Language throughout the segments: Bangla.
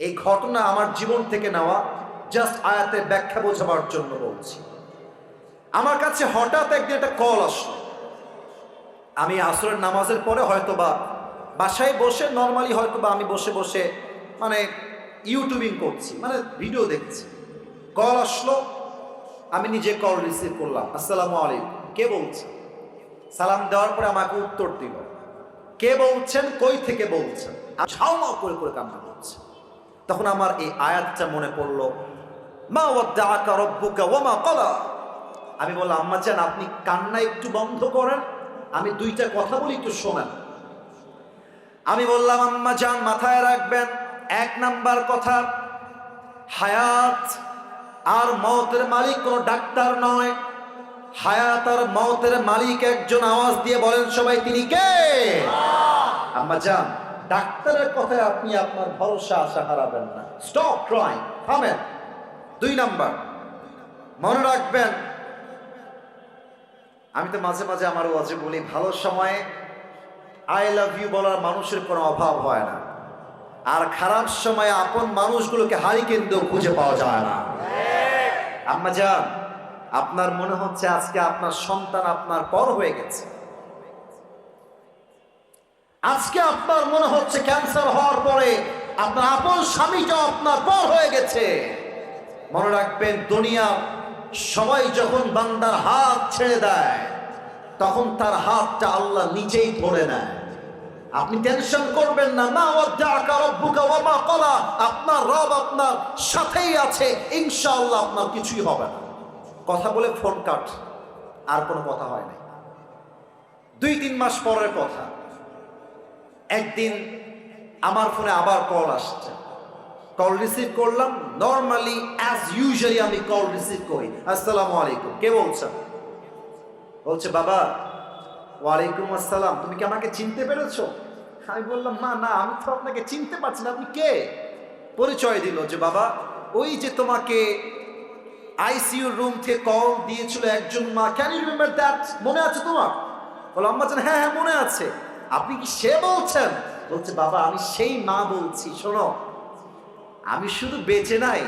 এই ঘটনা আমার জীবন থেকে নেওয়া জাস্ট আয়াতের ব্যাখ্যা বোঝাবার জন্য বলছি। আমার কাছে হঠাৎ একদিন একটা কল আসলো। আমি আসরের নামাজের পরে হয়তো বা বাসায় বসে নর্মালি হয়তো বা আমি বসে বসে মানে ইউটিউবিং করছি মানে ভিডিও দেখছি। কল আসলো, আমি নিজে কল রিসিভ করলাম। আসসালামু আলাইকুম। কে বলছে? সালাম দেওয়ার পরে আমাকে উত্তর দিল। কে বলছেন? কই থেকে বলছেন? ছাও করে করে কান্না করছে। তখন আমার এই আয়াতটা মনে পড়ল, মা ওয়াদ্দাআকা রব্বুকা ওয়া মা ক্বালা? আমি বললাম, আম্মা জান, আপনি কান্না একটু বন্ধ করেন, আমি দুইটা কথা বলি একটু শোনেন। আমি বললাম, আম্মা জান, মাথায় রাখবেন, এক নাম্বার কথা, হায়াত আর মৌতের মালিক কোনো ডাক্তার নয়। হায়াত আর মৌতের মালিক একজন আওয়াজ দিয়ে বলেন সবাই, তিনি কে? আম্মা জান ডাক্তারের কথায় আপনি আপনার ভরসা আশা হারাবেন না। স্টপ ট্রাইং থামেন। দুই নাম্বার। মনে রাখবেন, আমি তো মাঝে মাঝে আমার ওয়াজে বলি, ভালো সময়ে আই লাভ ইউ বলার মানুষের কোনো অভাব হয় না। আর খারাপ সময়ে আপন মানুষগুলোকে হারি কিন্তু খুঁজে পাওয়া যায় না। আম্মা যান আপনার মনে হচ্ছে আজকে আপনার সন্তান আপনার পর হয়ে গেছে। আজকে আপনার মনে হচ্ছে ক্যান্সার হওয়ার পরে আপনার আপন স্বামীটা আপনার পর হয়ে গেছে। মনে রাখবেন, দুনিয়া সবাই যখন বান্দার হাত ছেড়ে দেয়, তখন তার হাতটা আল্লাহ নিজেই ধরে নেয়। আপনি টেনশন করবেন না না মা ক্বালা। আপনার রব আপনার সাথেই আছে, ইনশাআল্লাহ আপনার কিছুই হবে না। কথা বলে ফোন কাট, আর কোনো কথা হয় না দুই তিন মাস পরের কথা। একদিন আমার ফোনে আবার কল আসছে। কল রিসিভ করলাম। নর্মালি অ্যাজ ইউজুয়ালি আমি কল রিসিভ করি। আসসালামু আলাইকুম। কে বলছেন বলছে, বাবা, ওয়ালাইকুম আসসালাম। তুমি কি আমাকে চিনতে পেরেছ? আমি বললাম মা না, আমি তো আপনাকে চিনতে পারছি না। আপনি কে? পরিচয় দিল যে, বাবা, ওই যে তোমাকে আইসিইউ রুম থেকে কল দিয়েছিল একজন মা। ক্যান ইউ রিমেম্বার দ্যাট মনে আছে তোমার? বলো আম্মা হ্যাঁ হ্যাঁ মনে আছে। আপনি কি সে বলছেন? বলছে, বাবা, আমি সেই মা বলছি, শোনো, আমি শুধু বেঁচে নাই,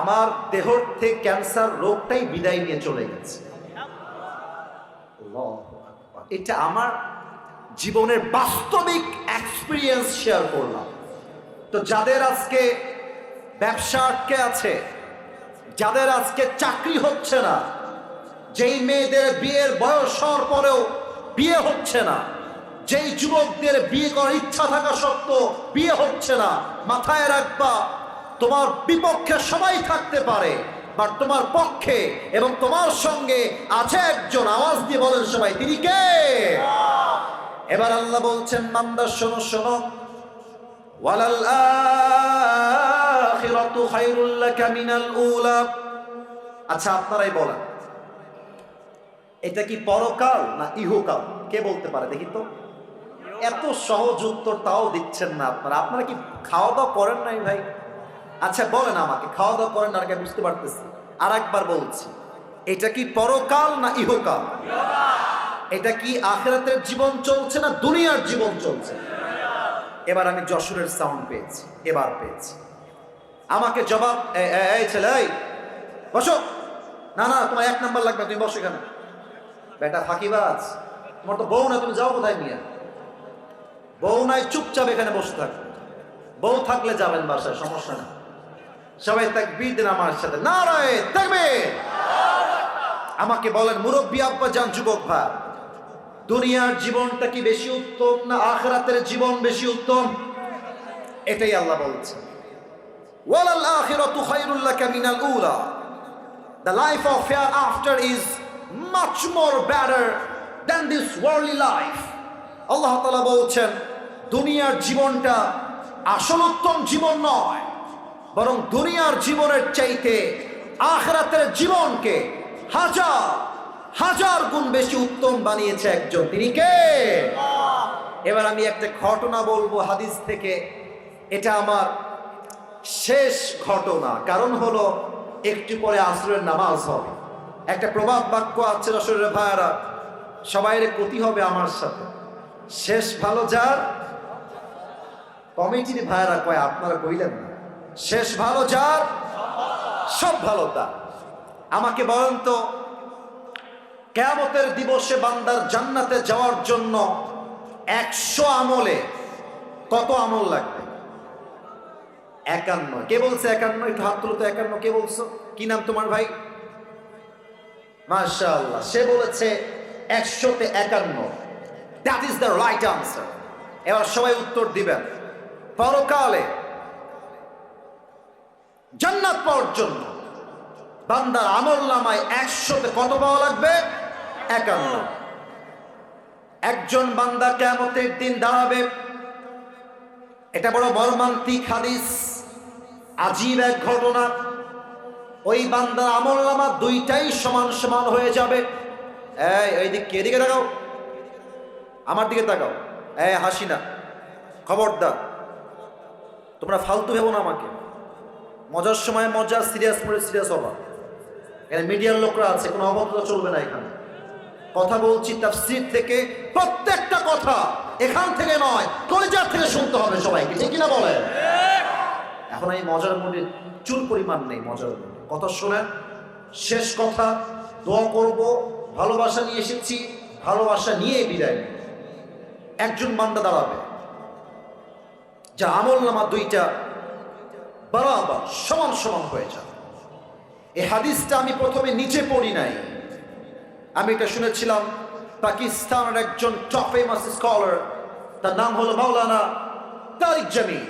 আমার দেহর থেকে ক্যান্সার রোগটাই বিদায় নিয়ে চলে গেছে। এটা আমার জীবনের বাস্তবিক এক্সপিরিয়েন্স শেয়ার করলাম। তো যাদের আজকে ব্যবসা আটকে আছে, যাদের আজকে চাকরি হচ্ছে না, যেই মেয়েদের বিয়ের বয়স হওয়ার পরেও বিয়ে হচ্ছে না। যেই যুবকদের বিয়ে করার ইচ্ছা থাকা সত্ত্বেও বিয়ে হচ্ছে না। মাথায় রাখবা, তোমার বিপক্ষে সবাই থাকতে পারে বাট তোমার পক্ষে এবং তোমার সঙ্গে আছে একজন। আওয়াজ দিয়ে বলেন সবাই, তিনি কে? এবার আল্লাহ বলছেন মান্দা শোনো শোনো। আচ্ছা আপনারাই বলেন। এটা কি পরকাল না ইহকাল? কে বলতে পারে দেখি তো? এত সহজ উত্তর তাও দিচ্ছেন না আপনারা। আপনারা কি খাওয়া দাওয়া করেন নাই ভাই? আচ্ছা বলেন আমাকে খাওয়া দাওয়া করেন না আগে বুঝতে পারতেছি। আর একবার বলছি, এটা কি পরকাল না ইহকাল? এটা কি আখেরাতের জীবন চলছে না দুনিয়ার জীবন চলছে? এবার আমি যশোরের সাউন্ড পেয়েছি, এবার পেয়েছি। আমাকে জবাব এই ছেলে বসো। না না, তোমার এক নাম্বার লাগবে, তুমি বসো এখানে। বেটা ফাঁকিবাজ, তোমার তো বউ না তুমি যাও কোথায় নিয়ে? বউ নাই, চুপচাপ এখানে বসে থাক। বউ থাকলে যাবেন বাসায়, সমস্যা না সবাই তাকবীর দিন আমার সাথে। না রয়ে থাকবে আমাকে বলেন, মুরব্বী আব্বা যান যুবক ভাই, দুনিয়ার জীবনটা কি বেশি উত্তম না আখরাতের জীবন বেশি উত্তম? এটাই আল্লাহ বলছেন ওয়ালাল আখিরাতু খায়রুল লাকা মিনাল উলা। The life of hereafter is much more better than this worldly life. আল্লাহ তালা বলছেন, দুনিয়ার জীবনটা আসল উত্তম জীবন নয়, বরং দুনিয়ার জীবনের চাইতে আখরাতের জীবনকে হাজার হাজার গুণ বেশি উত্তম বানিয়েছে একজন। তিনি কে? এবার আমি একটা ঘটনা বলব হাদিস থেকে। এটা আমার শেষ ঘটনা। কারণ হলো, একটু পরে আসরের নামাজ হবে। একটা প্রভাব বাক্য আছে রসরের ভাইয়ারা, সবাইয়ের ক্ষতি হবে আমার সাথে। শেষ ভালো যার? কমিটির ভাইরা কয়, আপনারা কইলেন না। শেষ ভালো যার? সব ভালো তা আমাকে বলেন তো, কেয়ামতের দিবসে বান্দার জান্নাতে যাওয়ার জন্য একশো আমলে কত আমল লাগবে? একান্ন। কে বলছে একান্ন? একটু হাত তুলো তো, একান্ন। কে বলছো? কি নাম তোমার ভাই? মাশাআল্লাহ, সে বলেছে একশোতে একান্ন। That is the right answer এবার সবাই উত্তর দিবেন। পরকালে, জান্নাত পাওয়ার জন্য বান্দার আমল নামায় একশোতে কত পাওয়া লাগবে? একান্ন। একজন বান্দা কেমতের দিন দাঁড়াবে। এটা বড় মর্মান্তিক হাদিস, আজীব এক ঘটনা। ওই বান্দার আমল নামা দুইটাই সমান সমান হয়ে যাবে। এই এদিকে তাকাও। আমার দিকে তাকাও। এই হাসি না খবরদার। তোমরা ফালতু ভেবো না আমাকে। মজার সময় মজা সিরিয়াস করে সিরিয়াস হবা। এখানে মিডিয়ার লোকরা আছে কোনো অভদ্রতা চলবে না এখানে। কথা বলছি তাফসির থেকে প্রত্যেকটা কথা। এখান থেকে নয় কলিজার থেকে শুনতে হবে সবাইকে। ঠিক কিনা বলে এখন এই মজার মধ্যে চুল পরিমাণ নেই মজার মধ্যে কথা শোনেন শেষ কথা, দোয়া করব, ভালোবাসা নিয়ে এসেছি, ভালোবাসা নিয়ে বিদায়। একজন বান্দা দাঁড়াবে যা আমল নামা দুইটা বরাবর সমান সমান হয়ে যাবে। এই হাদিসটা আমি প্রথমে নিচে পড়ি নাই। আমি এটা শুনেছিলাম, পাকিস্তানের একজন টপ ফেমাস স্কলার তার নাম হলো মাওলানা তারিক জামি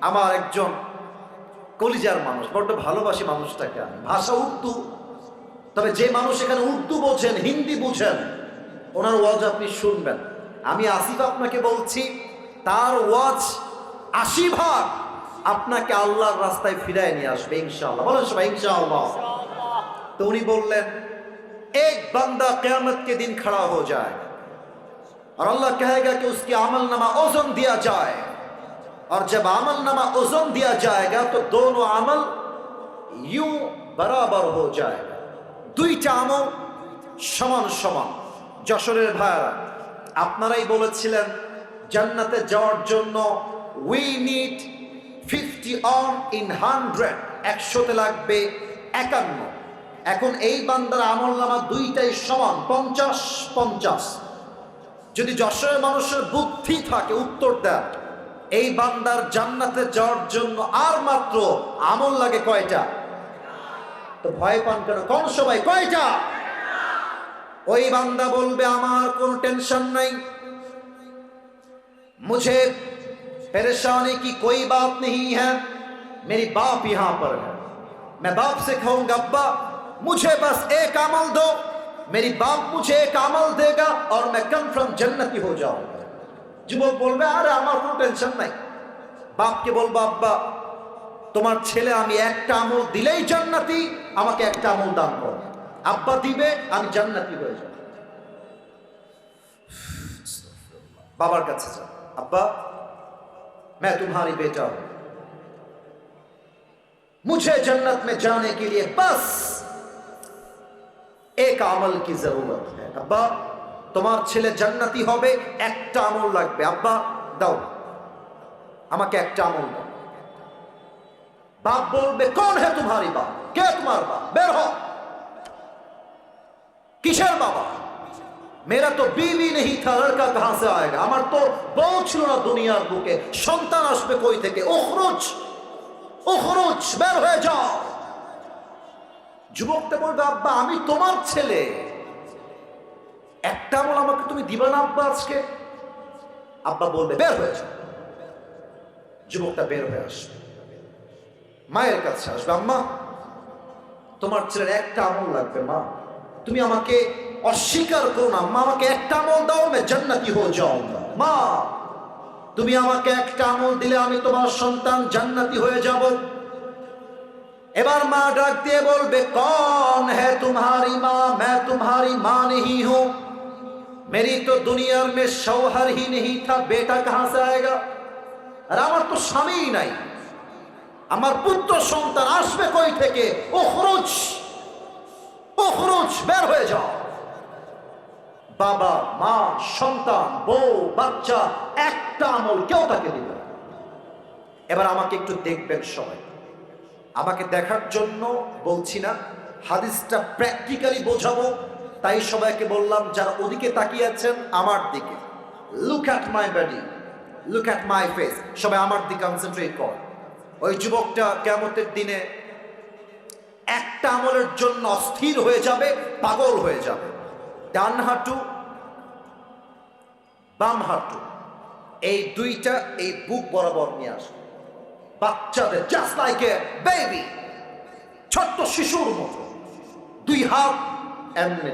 আমার একজন কলিজার মানুষ, বড্ড ভালোবাসি মানুষটাকে আমি। ভাষা উর্দু। তবে যে মানুষ এখানে উর্দু বোঝেন, হিন্দি বুঝেন, ওনার ওয়াজ আপনি শুনবেন। আমি আসিফ আপনাকে বলছি, তার ওয়াজ আশি ভাগ আপনাকে আল্লাহর রাস্তায় ফিরায় নিয়ে আসবে, ইনশাআল্লাহ। বলেন সবাই, ইনশাআল্লাহ। তো উনি বললেন, এক বান্দা কেয়ামত কে দিন খাড়া হয়ে যায়, আর আল্লাহ কহেগা কি উসকে আমল নামা ওজন দিয়া যায়। और जब अमल नमा ओजन दिया जाएगा तो दोनों अमल यूं बराबर हो जाएगा দুইটা আমল সমান সমান যশোরের ভাইয়ারা আপনারাই বলেছিলেন জান্নাতে যাওয়ার জন্য we need fifty one in hundred একশোতে লাগবে একান্ন এখন এই বান্দার আমল নামা দুইটাই সমান পঞ্চাশ পঞ্চাশ যদি যশোরের মানুষের বুদ্ধি থাকে উত্তর দেন এই বান্দার জান্নাতে যাওয়ার জন্য আর মাত্র আমল লাগে কয়টা তো ভয় পান কেন কোন সবাই কয়টা ওই বান্দা বলবে আমার কোনো টেনশন নাই मुझे परेशानी की कोई बात नहीं है मेरी बाप यहां पर है मैं बाप से कहूंगा अब्बा मुझे बस एक अमल दो मेरी बाप मुझे एक अमल देगा और मैं कन्फर्म जन्नती हो जाऊंगा যুবক বলবে আরে আমার কোনো টেনশন নাই বাপকে বলবো আব্বা তোমার ছেলে আমি একটা আমল দিলেই জান্নাতি আমাকে একটা আমল দান করো আব্বা দিবে আমি জান্নাতি হয়ে যাব বাবার কাছে যাও अब्बा मैं तुम्हारी बेटा हूं मुझे जन्नत में जाने के लिए बस एक আমল की जरूरत है अब्बा তোমার ছেলে জান্নাতি হবে, একটা আমল লাগবে। আব্বা, দাও। আমাকে একটা আমল দাও। বাপ বলবে, কোন হে তোমারি বাপ? কে তোমার বাপ? বের হ। কিসের বাবা? মেরা তো বিবি নেই থা লড়কা কাহা সে আয়েগা আমার তো বউ ছিল না দুনিয়ার বুকে। সন্তান আসবে কই থেকে? ওখরুজ ওখরুজ বের হয়ে যাও। যুবকটা বলবে, আব্বা, আমি তোমার ছেলে। একটা আমল আমাকে তুমি দিবা না আব্বা আজকে? আব্বা বলবে, বের হয়ে যাও। যুবকটা বের হয়ে আসবে। মায়ের কাছে আসবে, আম্মা, তোমার ছেলের একটা আমল লাগবে, মা। তুমি আমাকে অস্বীকার করো না মা আমাকে একটা আমল দাও মে জান্নাতি হো যাও মা, তুমি আমাকে একটা আমল দিলে আমি তোমার সন্তান জান্নাতি হয়ে যাব। এবার মা ডাক দিয়ে বলবে, কন হ্যাঁ তোমারি মা, মে তোমারি মা হি হুঁ मेरी तो दुनिया में शौहर ही नहीं था बेटा कहां से आएगा আর আমার তো স্বামীই নাই আমার পুত্র সন্তান আসবে কই থেকে ও খরচ ও খরচ বের হয়ে যাও বাবা মা সন্তান বউ বাচ্চা একটা আমল কেউ তাকে দিবে না। এবার আমাকে একটু দেখবেন সবাই আমাকে দেখার জন্য বলছি না হাদিসটা প্র্যাকটিক্যালি বোঝাবো তাই সবাইকে বললাম, যারা ওদিকে তাকিয়ে আছেন আমার দিকে। Look at my body look at my face সবাই আমার দিকে কনসেন্ট্রেট কর। ওই যুবকটা কেমতের দিনে একটা আমলের জন্য অস্থির হয়ে যাবে, পাগল হয়ে যাবে। ডান হাঁটু, বাম হাঁটু, এই দুইটা এই বুক বরাবর নিয়ে আসবে বাচ্চাদের জাস্ট লাইক এ বেবি ছোট্ট শিশুর মতো। দুই হাত, এমনি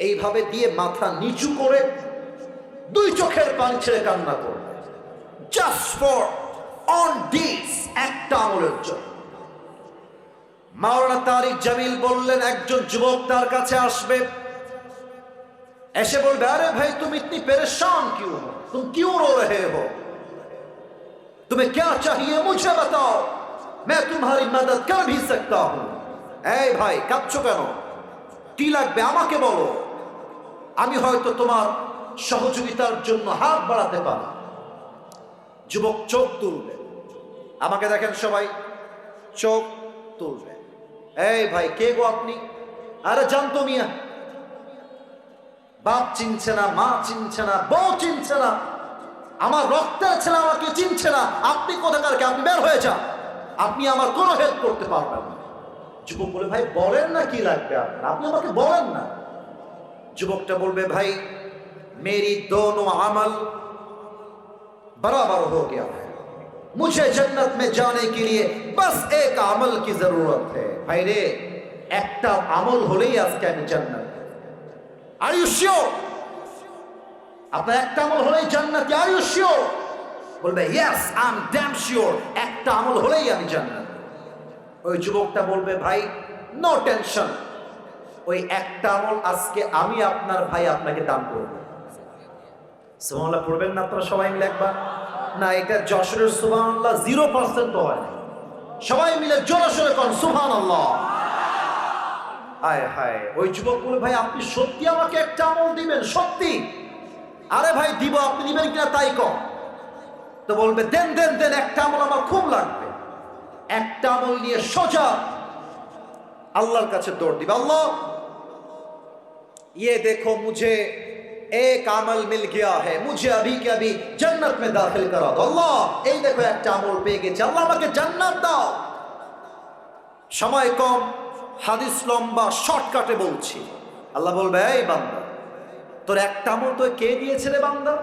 এইভাবে দিয়ে মাথা নিচু করে দুই চোখের পানি ছেড়ে কান্না করবে জাস্ট ফর অন দিস একটা আমলের জন্য মাওলানা তারিক জামিল বললেন একজন যুবক তার কাছে আসবে ऐसे बोल अरे भाई तुम इतनी परेशान क्यों हो तुम क्यों रो रहे हो तुम्हें क्या चाहिए मुझे बताओ मैं तुम्हारी मदद कर भी सकता हूं এই ভাই কাঁদছো কেন কি লাগবে আমাকে বলো আমি হয়তো তোমার সহযোগিতার জন্য হাত বাড়াতে পারি। যুবক চোখ তুলবে। আমাকে দেখেন সবাই, চোখ তুলবে। এই ভাই, কে গো আপনি? আরে জানতো মিয়া। বাপ চিনছে না, মা চিনছে না, বউ চিনছে না। আমার রক্তের ছেলে আমাকে চিনছে না। আপনি কোথাকার কে? আপনি বের হয়ে যান। আপনি আমার কোনো হেল্প করতে পারবেন না। যুবক বলে, ভাই, বলেন না কি লাগবে আপনার? আপনি আমাকে বলেন না। যুবকটা বলবে ভাই मेरी दोनों अमल बराबर हो गया है मुझे जन्नत में जाने के लिए बस एक अमल की जरूरत है भाई रे একটা আমল হলেই আজকে আমি জান্নাত আর ইউ শিওর আপনার একটা আমল হলেই জান্নাতি আর ইউ শিওর বলবে yes I am damn sure একটা আমল হলেই আমি জান্নাত ওই যুবকটা বলবে ভাই নো টেনশন ওই একটা আমল আজকে আমি আপনার ভাই আপনাকে দান করব। সুবহানাল্লাহ, পড়বেন না আপনারা সবাই মিলে একবার? না, এটা যশোরের সুবহানাল্লাহ জিরো পার্সেন্ট হয় সবাই মিলে জোরে সোরে কন, সুবহানাল্লাহ। হায় হায়, ওই যুবক ভাই, আপনি সত্যি আমাকে একটা আমল দিবেন, সত্যি? আরে ভাই, দিব, আপনি দিবেন কিনা তাই কম তো বলবে, দেন দেন দেন, একটা আমল আমার খুব লাগবে। একটা আমল নিয়ে সোজা আল্লাহর কাছে দৌড় দিবে। আল্লাহ ये देखो मुझे एक अमल मिल गया है मुझे अभी के अभी जन्नत में दाखिल करा दो अल्लाह এই দেখো একটা আমল পেয়ে গেছে আল্লাহ আমাকে জান্নাত দাও সময় কম হাদিস লম্বা শর্টকাটে বলছি আল্লাহ বলবে এই বান্দা তোর একটা আমল তো কে দিয়েছে রে বান্দা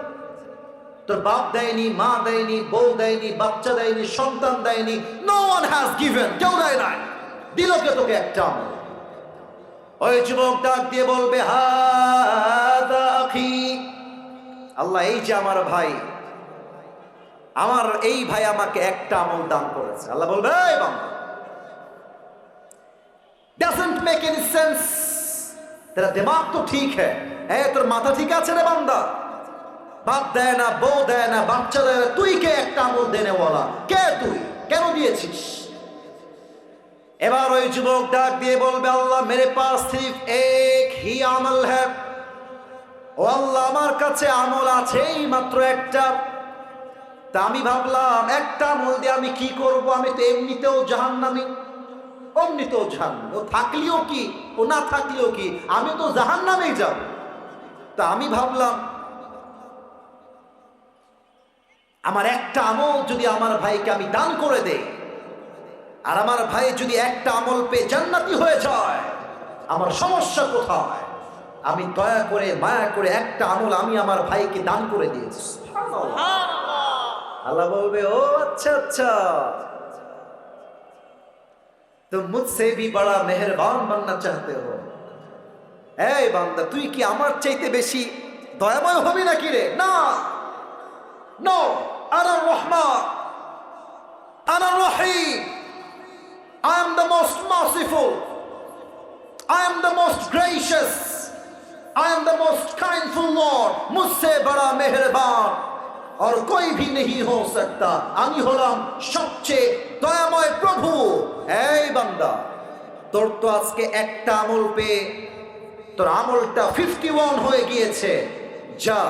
তোর বাপ দেয়নি মা দেয়নি বউ দেয়নি বাচ্চা দেয়নি সন্তান দেয়নি নো ওয়ান হ্যাজ গিভেন কেউ দেয় নাই দিল কে তোকে একটা আমল ওই যুবক ডাক দিয়ে বলবে হাখি আল্লাহ, এই যে আমার ভাই, আমার এই ভাই আমাকে একটা আমল দান করেছে। আল্লাহ বলবে ডাজেন্ট মেক সেন্স তো ঠিক হ্যাঁ, তোর মাথা ঠিক আছে রে বাপ দেয় না দেয় না বাচ্চা না তুই কে একটা আমল দেনেওয়ালা কে তুই? কেন দিয়েছিস? এবার ওই যুবক ডাক দিয়ে বলবে, আল্লাহ মেরে পাস সির্ফ এক হি আমল হ্যাঁ। ও আল্লাহ, আমার কাছে আমল আছে এই মাত্র একটা। তা আমি ভাবলাম, একটা আমল দিয়ে আমি কি করব? আমি তো এমনিতেও জাহান্নামি। অমনিতেও জাহান্নামি। ও থাকলেও কি? ও না থাকলেও কি? আমি তো জাহান জাহান্নামেই যাব। তা আমি ভাবলাম, আমার একটা আমল যদি আমার ভাইকে আমি দান করে দেই আর আমার ভাই যদি একটা আমল পেয়ে জান্নাতি হয়ে যায় আমার সমস্যা কোথায়? আমি দয়া করে মায়া করে একটা আমল আমি আমার ভাইকে দান করে দিয়েছি। আল্লাহ বলবে ও আচ্ছা আচ্ছা। তো মুঝসে ভি বড়া মেহরবান বাননা চাহতে হো। এই বান্দা তুই কি আমার চাইতে বেশি দয়াময় হবি নাকি রে? না। নো আনা রহমান আনা রহিম। I am the most merciful. I am the most gracious. I am the most kindful Lord. मुझसे बड़ा मेहरबान और कोई भी नहीं हो सकता আমি হলাম সবচেয়ে দয়াময় প্রভু এই বান্দা তোর তো আজকে একটা আমল পেয়ে তোর আমলটা ফিফটি ওয়ান হয়ে গিয়েছে যা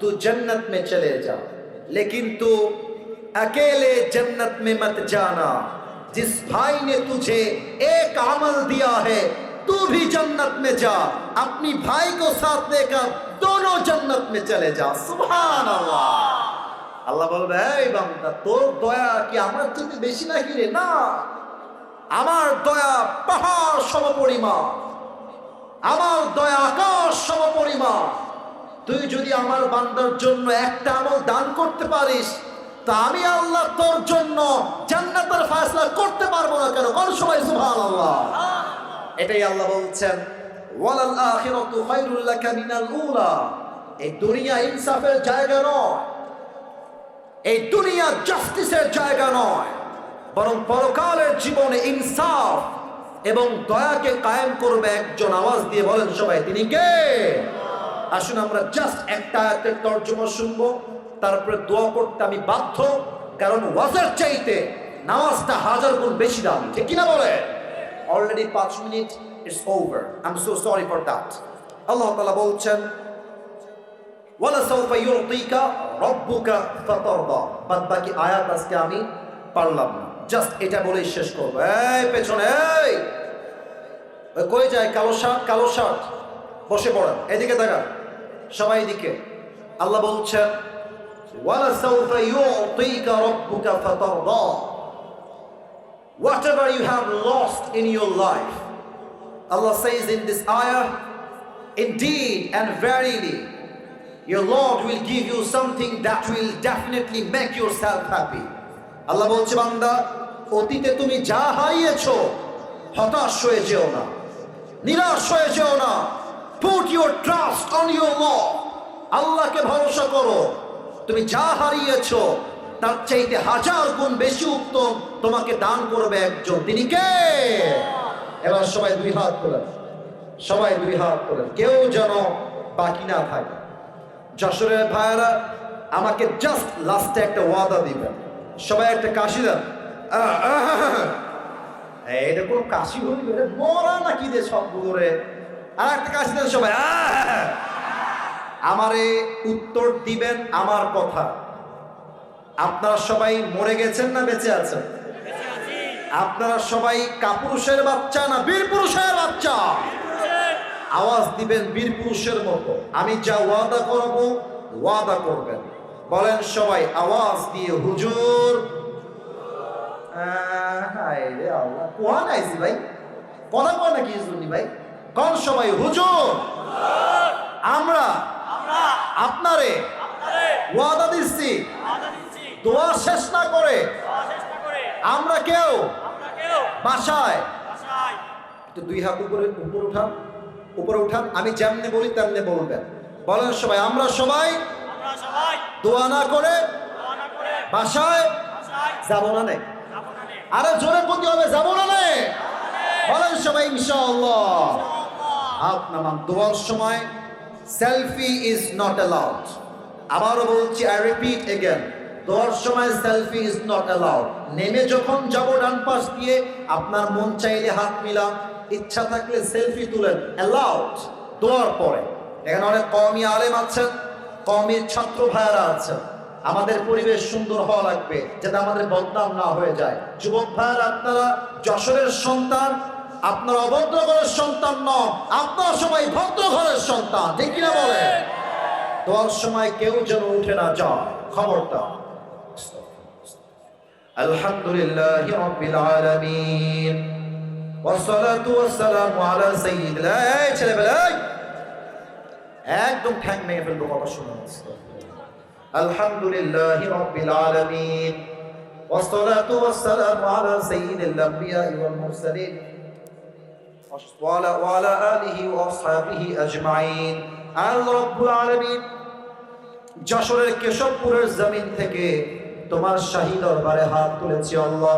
তু জন্নত মে চলে যা लेकिन तू अकेले जन्नत में मत जाना जिस भाई ने तुझे एक अमल दिया है तू भी जन्नत में जा अपनी भाई को साथ लेकर दोनों जन्नत में चले जा सुभान अल्लाह আল্লাহ বলবে এই বান্দা তোর দয়া কি আমার থেকে বেশি নাকি রে না আমার দয়া পাহাড় সমপরিমাণ আমার দয়া আকাশ সমপরিমাণ তুই যদি আমার বান্দার জন্য একটা আমল দান করতে পারিস তা আমি আল্লাহ তোর জন্য জান্নাতের ফয়সালা করতে পারব না কেন? কোন সময়? সুবহানাল্লাহ। এটাই আল্লাহ বলছেন ওয়ালাল আখিরাতু খায়রুল লাকা মিনাল উলা। এই দুনিয়া ইনসাফের জায়গা নয়। এই দুনিয়া জাস্টিসের জায়গা নয়। বরং পরকালের জীবনে ইনসাফ এবং দয়াকে কায়েম করবে একজন। আওয়াজ দিয়ে বলেন সবাই তিনি কে? আসুন আমরা জাস্ট একটা আয়াতের তর্জমা শুনব। তারপরে দোয়া করতে আমি বাধ্য। কারণ ওয়াজের চাইতে নামাজটা হাজার গুণ বেশি দামি। ঠিক কিনা বলে? অলরেডি পাঁচ minute it's over I am so sorry for that আল্লাহ তাআলা বলছেন আমি পারলাম জাস্ট এটা বলেই শেষ করব। যায়? কালো শার্ট কালো শার্ট। বসে পড়েন। এদিকে তাকান। সবাই এদিকে। আল্লাহ বলছেন Whatever you have lost in your life, Allah says in this ayah, indeed and verily, your Lord will give you something that will definitely make yourself happy. আল্লাহ বলছে বান্দা অতীতে তুমি যা হারিয়েছো হতাশ হয়ে যেও না নিরাশ হয়ে যেও না put your trust on your lord আল্লাহকে ভরসা করো তুমি যা হারিয়েছো তার চাইতে হাজার গুণ বেশি উত্তম তোমাকে দান করবে একজন। তিনি কে? এবার সবাই দুই হাত তোলেন। সবাই দুই হাত তোলেন। কেউ যেন বাকি না থাকে। যশোরের ভাইয়েরা, আমাকে জাস্ট লাস্টে একটা ওয়াদা দিবেন। সবাই একটা কাশি দেন। এটা কোনো কাশি এটা মরা নাকি রে সবগুলোরে আর একটা কাশি দেন সবাই। আমারে উত্তর দিবেন আমার কথা। আপনারা সবাই মরে গেছেন না বেঁচে আছেন? আপনারা সবাই কাপুরুষের বাচ্চা না বীর পুরুষের বাচ্চা? আওয়াজ দিবেন বীর পুরুষের মতো। আমি যা ওয়াদা করব ওয়াদা করবেন। বলেন সবাই আওয়াজ দিয়ে হুজুর। নাইছি ভাই? কথা কয় নাকি হুজুরনি ভাই? কোন সবাই হুজুর। আমরা আপনারে। ওয়াদা দিচ্ছি। দোয়া শেষ না করে আমরা কেউ বাসায় তো দুই হাত উপরে উপরে উঠান উপরে উঠান। আমি যেমনি বলি তেমনি বলবেন। বলেন সবাই আমরা সবাই দোয়া না করে বাসায় যাব না নে। আরে জোরে প্রতি হবে যাব না নে। বলেন সবাই ইনশাআল্লাহ। হাত নামান দোয়ার সময় সেলফি ইজ নট অ্যালাউড আবারও বলছি আই রিপিট এগেন দোয়ার সময় সেলফি ইজ নট অ্যালাউড নেমে যখন যাব ডান পাশ দিয়ে আপনার মন চাইলে হাত মিলাম ইচ্ছা থাকলে সেলফি তুলেন অ্যালাউড দোয়ার পরে। এখানে অনেক কমই আলেম আছেন কমির ছাত্র ভাইয়ারা আছেন। আমাদের পরিবেশ সুন্দর হওয়া লাগবে যাতে আমাদের বদনাম না হয়ে যায়। যুবক ভাইয়ারা আপনারা যশোরের সন্তান আপনার অভদ্র ঘরের সন্তান নন আপনার সবাই ভদ্র ঘরের সন্তান ঠিক কিনা বলে দোয়ার সময় কেউ যেন উঠে না যায় খবরটা। আলহামদুলিল্লাহ রাব্বিল আলামিন والصلاة والسلام على سيد এই ছেলেবেলা এই! একদম ঠ্যাং ভেঙে ফেলবো কথা শুনে আলহামদুলিল্লাহ রাব্বিল আলামিন والصلاة والسلام على سيد الأنبياء والمرسلين وعلى, وعلى آله وأصحابه أجمعين আল্লাহ রব্বুল আলামিন যশোরের কেশবপুরের জমিন থেকে তোমার শাহী দরবারে হাত তুলেছি আল্লাহ।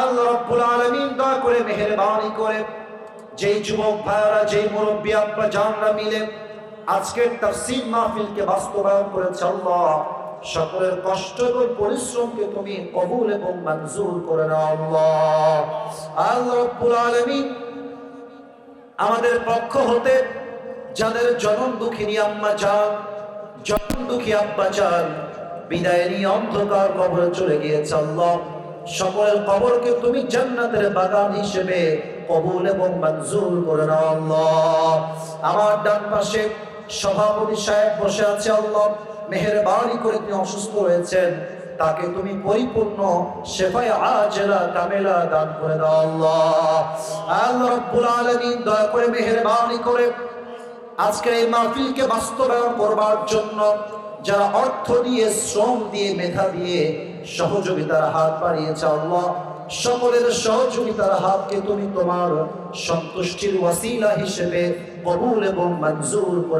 আল্লাহ রব্বুল আলামিন দয়া করে মেহেরবানি করে। যেই যুবক ভাইরা যেই মুরব্বী আব্বা, জানরা মিলে আজকের তাফসীর মাহফিলকে বাস্তবায়ন করেছে আল্লাহ। সকলের কষ্ট এবং পরিশ্রমকে তুমি কবুল এবং মঞ্জুর করে নাও আল্লাহ। আল্লাহ রব্বুল আলামিন আমাদের পক্ষ হতে যাদের জনম দুঃখিনী আম্মা যান জনম দুঃখী আব্বা যান বিদায় অন্ধকার কবরে চলে গিয়েছে আল্লাহ। সকলের কবরকে তুমি জান্নাতের বাগান হিসেবে কবুল এবং মঞ্জুর করে নাও আল্লাহ। আমার ডান পাশে সভাপতি সাহেব বসে আছে আল্লাহ। মেহেরবানি করে তিনি অসুস্থ হয়েছেন। তাকে তুমি পরিপূর্ণ শেফায় আজেলা কামেলা দান করে দাও আল্লাহ। আল্লাহ দয়া করে মেহেরবানি করে আজকের এই মাহফিলকে বাস্তবায়ন করবার জন্য যারা অর্থ দিয়ে, শ্রম দিয়ে, মেধা দিয়ে সহযোগিতার হাত বাড়িয়েছে আল্লাহ, সকলের সহযোগিতার হাতকে তুমি তোমার সন্তুষ্টির ওয়াসিলা হিসেবে কবুল এবং মঞ্জুর করে